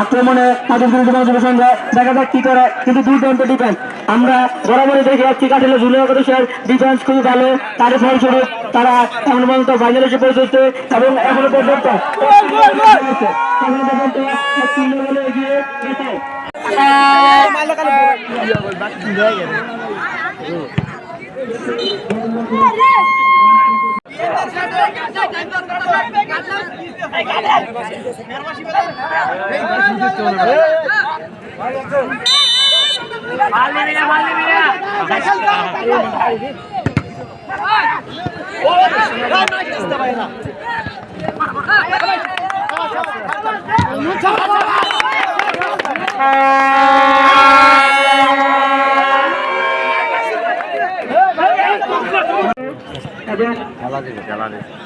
আক্রমণে তাদের বিরুদ্ধে যুব সংঘ দেখা যাক কি করে কিন্তু দুর্দান্ত ডিফেন্স আমরা বরাবরই দেখে যাচ্ছি কাটিলে জুনিয়র কলেজের ডিফেন্স খুবই ভালো তার ফলস্বরূপ তারা এখন পর্যন্ত ফাইনালে এসে পৌঁছেছে এবং এখনও পর্যন্ত এখনও পর্যন্ত এক শূন্য বলে এগিয়ে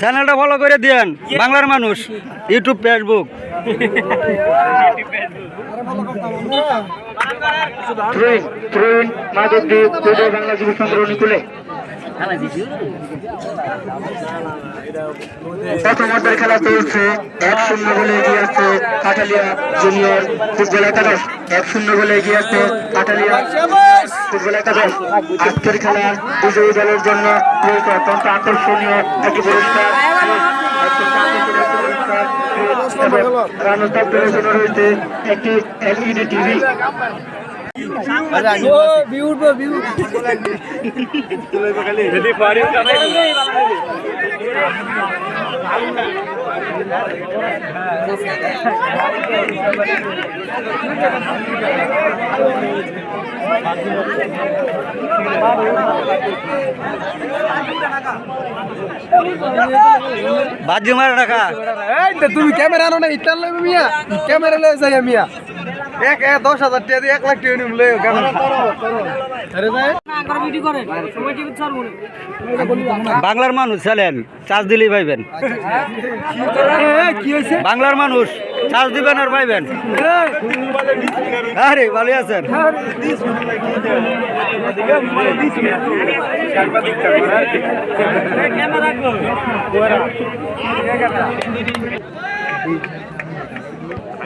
চ্যানেলটা ফলো করে দিয়েন বাংলার মানুষ। ইউটিউব ফেসবুক পূর্ব বাংলা যুব অনুকূলে। প্রথমার্ধের খেলা চলছে, এক শূন্য বলে এগিয়ে আছে কাটালিয়া জুনিয়র ফুটবল একাদশ এক শূন্য বলে এগিয়ে আছে কাটালিয়া ফুটবল একাদশ আজকের খেলার বিজয়ী দলের জন্য অত্যন্ত আকর্ষণীয় একটি পুরস্কার। আপ দলের জন্য রয়েছে একটি এলইডি টিভি বাজি মারা টাকা। তুমি ক্যামেরা আনো না ইটার লইবে মিয়া। ক্যামেরা লই যাই মিয়া। এক দশ হাজার টাকা দিয়ে এক লাখ টাকা নিম লই ক্যামেরা আরে যাই বাংলার মানুষ চ্যানেল চার্জ দিলেই পাইবেন। বাংলার মানুষ চার্জ দিবেন আর পাইবেন। আরে ভালো আছেন।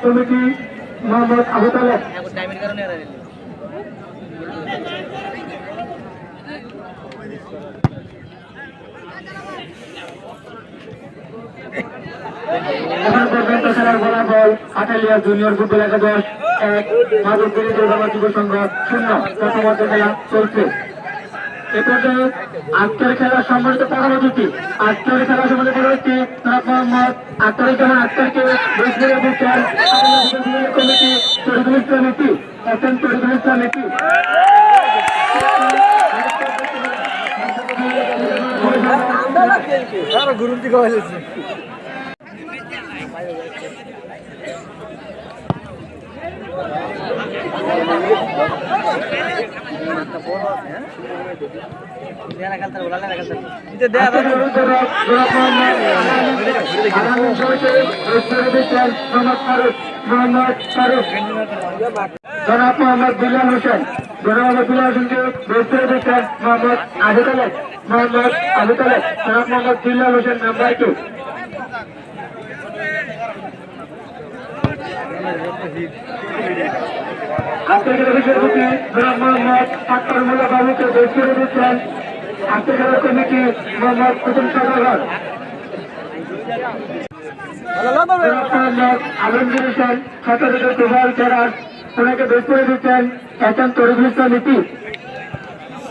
কমিটি মোহাম্মদ আবু তালেব এখন পর্যন্ত খেলার ফলাফল আটালিয়া জুনিয়র ফুটবল একাদশ এক দুর্গামা যুব সংঘ শূন্য প্রথমার্ধ খেলা চলছে এ পর্যায়ে আজকের খেলার সম্মানিত পনেরো জুটি আজকের খেলা সম্বন্ধে পরবর্তী তারা মোহাম্মদ আক্তারুজ্জামান আক্তারকে বৈষ্ণবের বিচার কমিটি এম তরিকুল ইসলাম নীতি আরে গুরুর দিকে হয়েছে জনাব মোহাম্মদ বিলাল হোসেন জনাব বিলাল হোসেনকে বৈষ্ণব দিচ্ছেন মোহাম্মদ আবু তালেব মোহাম্মদ আবু তালেব জনাব মোহাম্মদ বিলাল হোসেন নাম্বার টু আন্তর্জাতিক বিচারপতি জনাব মোহাম্মদ আক্তার মোল্লা বাবুকে বৈষ্ণব দিচ্ছেন আন্তর্জাতিক কমিটি মোহাম্মদ কুতুব সরকার আলমগীর হোসেন ছাত্রদের দুবার জেলার ওনাকে বেশ করে দিচ্ছেন একজন ইসলাম নীতি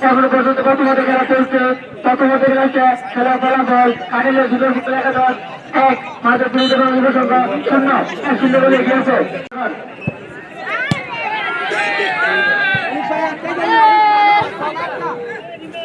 এখনও পর্যন্ত প্রথমত খেলা চলছে প্রথমত রয়েছে খেলার ফলাফল কাটিলের দুটো ফুটবল একাদশ এক মাঝের বিরুদ্ধে যুব শূন্য এক শূন্য বলে এগিয়েছে প্রথম মাঠের খেলা চলছে এখনও পর্যন্ত খেলার ফলাফল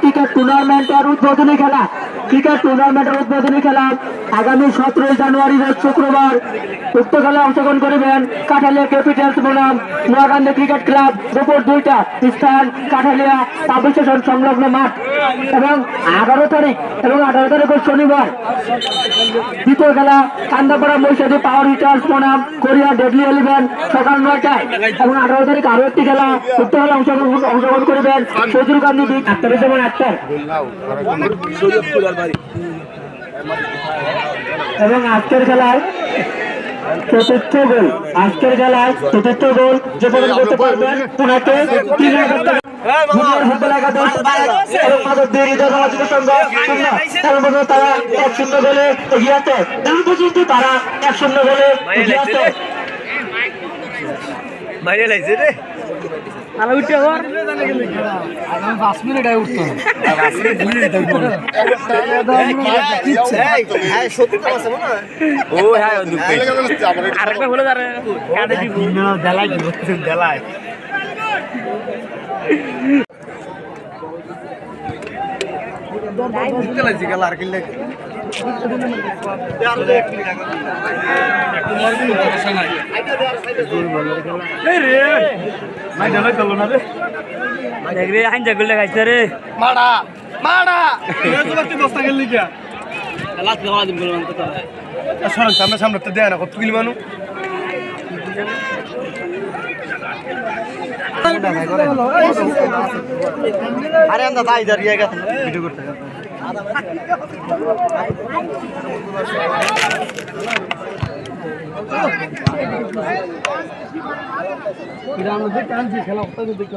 ক্রিকেট টুর্নামেন্টের উদ্বোধনী খেলা। ক্রিকেট টুর্নামেন্টের উদ্বোধনী খেলা আগামী সতেরোই জানুয়ারি শুক্রবার। উক্ত খেলায় অংশগ্রহণ করিবেন কাঠালিয়া ক্যাপিটালস বনাম নোয়াকান্দি ক্রিকেট ক্লাব। দুপুর দুইটা স্থান কাঠালিয়া সাব সংলগ্ন মাঠ। এবং এগারো তারিখ এবং আঠারো তারিখ শনিবার। দ্বিতীয় খেলা, কান্দাপাড়া মৈশাদী পাওয়ার হিটার্স বনাম কোরিয়া ডেডলি এলিভেন সকাল নয়টায়। এবং আঠারো তারিখ আরও একটি খেলা উক্ত খেলা অংশগ্রহণ অংশগ্রহণ করবেন সজুর গান্ধী আক্তারের যেমন আক্তার এবং আজকের খেলায় চতুর্থ গোল, আজকের খেলায় চতুর্থ গোল যে করতে পারবেন ওনাকে তিন জুনিয়র ফুটবল একাদশ এবং মাদক দিয়ে হৃদয় সমাজের সঙ্গে শূন্য তারা এক শূন্য গোলে এগিয়ে আছে এখন পর্যন্ত তারা এক শূন্য গোলে এগিয়ে আছে পাঁচ মিনিট আগে উঠতো আর কিনলে। মারা মারা দশটা গেল লিখা সরল সামনে সামনে তো দেয় না কত কিলো মানুষ আরে আমরা তাই দাঁড়িয়ে গেছে ভিডিও করতে খেলা দেখতে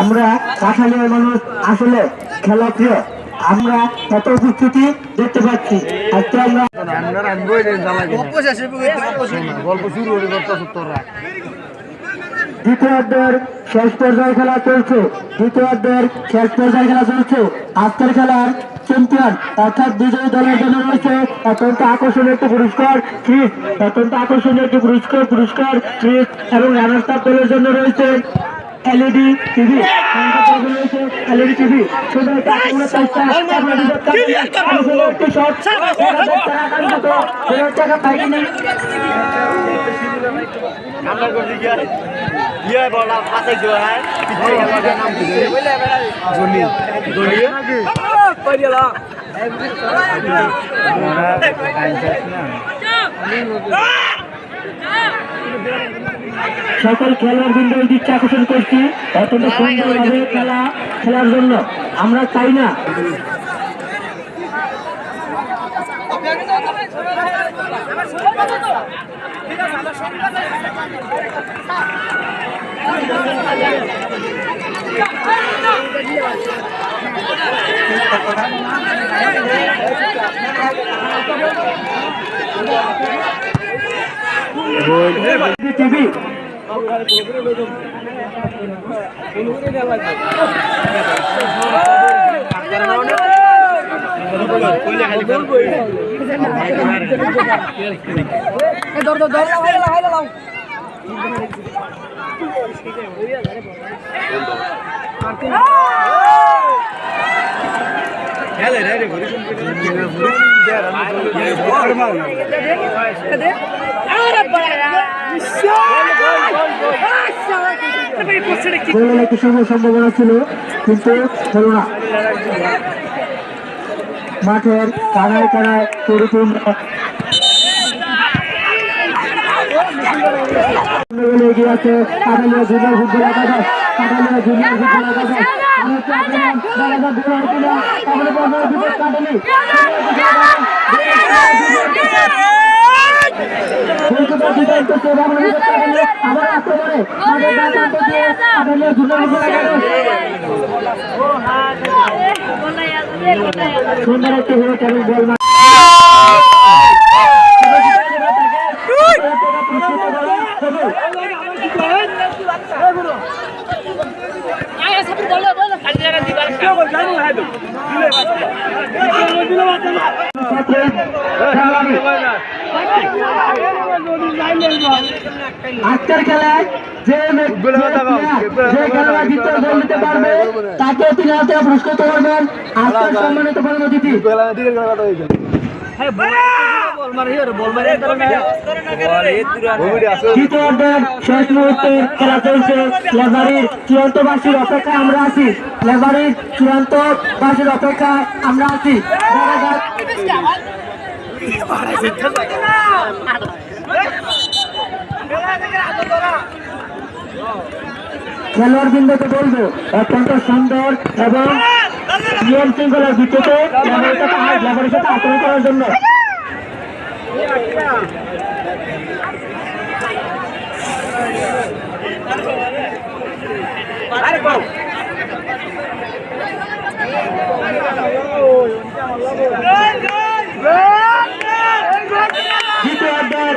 আমরা কাঠালিয়ার মানুষ আসলে খেলা প্রিয়। আমরা এত উপস্থিতি দেখতে পাচ্ছি। আজকে আমরা শেষ পর্যায়ে খেলা চলছে। শেষ পর্যায়ে খেলা চলছে। আজকের খেলার চ্যাম্পিয়ন অর্থাৎ বিজয়ী দলের জন্য রয়েছে অত্যন্ত আকর্ষণীয় একটি পুরস্কার ট্রিট অত্যন্ত আকর্ষণীয় একটি পুরস্কার পুরস্কার ট্রিট এবং রানার্স দলের জন্য রয়েছে। এলইডি টিভি এলইডি টিভি শুধু একটা আক্রমণের চেষ্টা আপনাদের একটি শট টাকা পাই কিনা সকল খেলোয়াড় বৃন্দ দৃষ্টি আকর্ষণ করছি। অত্যন্ত সুন্দরভাবে খেলা খেলার জন্য। আমরা চাই না। দর দর দর লাও খেলে রে রে ঘুরে গোলের একটি সময় সম্ভাবনা ছিল কিন্তু হলো না মাঠের কানায় কানায় পরিপূর্ণ এগিয়ে আছে কাটালিয়া জুনিয়র ফুটবল একাদশ কাটালিয়া জুনিয়র ফুটবল একাদশ আরেকটি সুন্দর একটি হিরো চ্যালেঞ্জ বল মার- আজকের খেলায় যে যে খেলোয়াড় জিততে গোল দিতে পারবে তাকে তিনি হাতে পুরস্কৃত করবেন। আজকের সম্মানিত প্রধান অতিথি। দ্বিতীয় অর্ধের শেষ মুহূর্তে খেলা চলছে লেবারির চূড়ান্ত বাসীর অপেক্ষায় আমরা আছি। লেবারির চূড়ান্ত বাসীর অপেক্ষায় আমরা আছি। খেলোয়াড় বৃন্দকে বলব অত্যন্ত সুন্দর এবং নিয়ম শৃঙ্খলার ভিত্তিতে লেবারের সাথে আচরণ করার জন্য দ্বিতীয় অর্ধের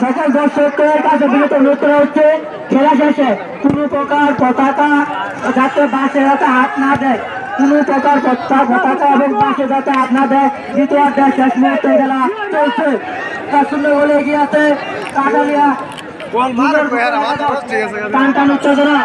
সকল দর্শকের কাছে বিরত অনুরোধ করা হচ্ছে খেলা শেষে কোনো প্রকার পতাকা যাতে বাসে যাতে হাত না দেয় কোনো প্রকার পতাকা পতাকা এবং বাসে যাতে হাত না দেয় দ্বিতীয় শেষ মুহূর্তে খেলা চলছে তার সুন্দর বলে এগিয়ে আছে টান টান উত্তেজনা